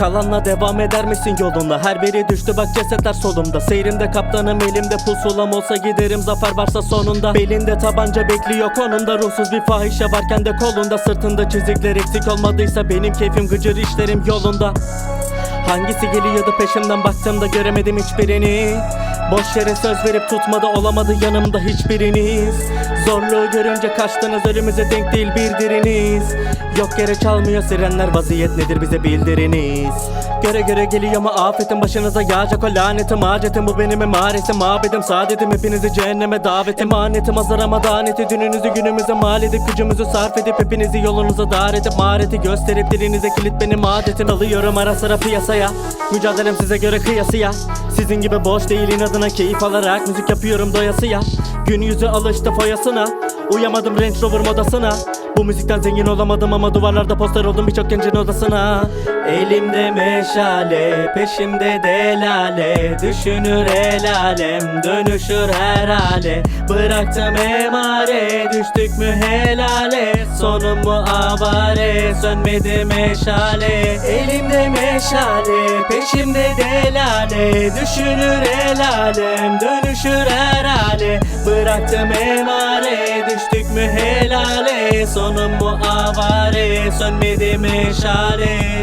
Kalanla devam eder misin yoluna Her biri düştü bak cesetler solumda. Seyrimde kaptanım elimde pusulam olsa giderim. Zafer varsa sonunda. Belinde tabanca bekliyor konumda Ruhsuz bir fahişe varken de kolunda. Sırtında çizikler eksik olmadıysa Benim keyfim gıcır işlerim yolunda. Hangisi geliyordu peşimden baktığımda göremedim hiçbirini Boş yere söz verip tutmadı olamadı yanımda hiçbiriniz. Zorluğu görünce kaçtınız ölümüze denk değil bildiriniz Yok yere çalmıyor sirenler vaziyet nedir bize bildiriniz. Göre göre geliyor mu afetin başınıza yağacak o lanetim Acetim. Bu benim emaretim mabedim Saadetim. Hepinizi cehenneme davet Emanetim azar ama daneti Dününüzü günümüze mal edip gücümüzü sarf edip Hepinizi yolunuza dar edip Mahareti gösterip dilinize kilit benim adetim. Alıyorum ara sıra piyasaya. Mücadelem size göre kıyasıya Sizin gibi boş değil inadına keyif alarak Müzik yapıyorum doyasıya. Gün yüzü alıştı foyasına Uyamadım Range Rover modasına. Bu müzikten zengin olamadım ama duvarlarda poster oldum birçok gencin odasına. Elimde meşale, peşimde delale. Düşünür el alem, dönüşür her hale. Bıraktım emare, düştük mü helale. Sonum mu avare, sönmedi meşale. Elimde meşale, peşimde delale. Düşünür el alem, dönüşür her hale. Bıraktım emare, düştük mü helale Sonum mu avare, sönmedi meşale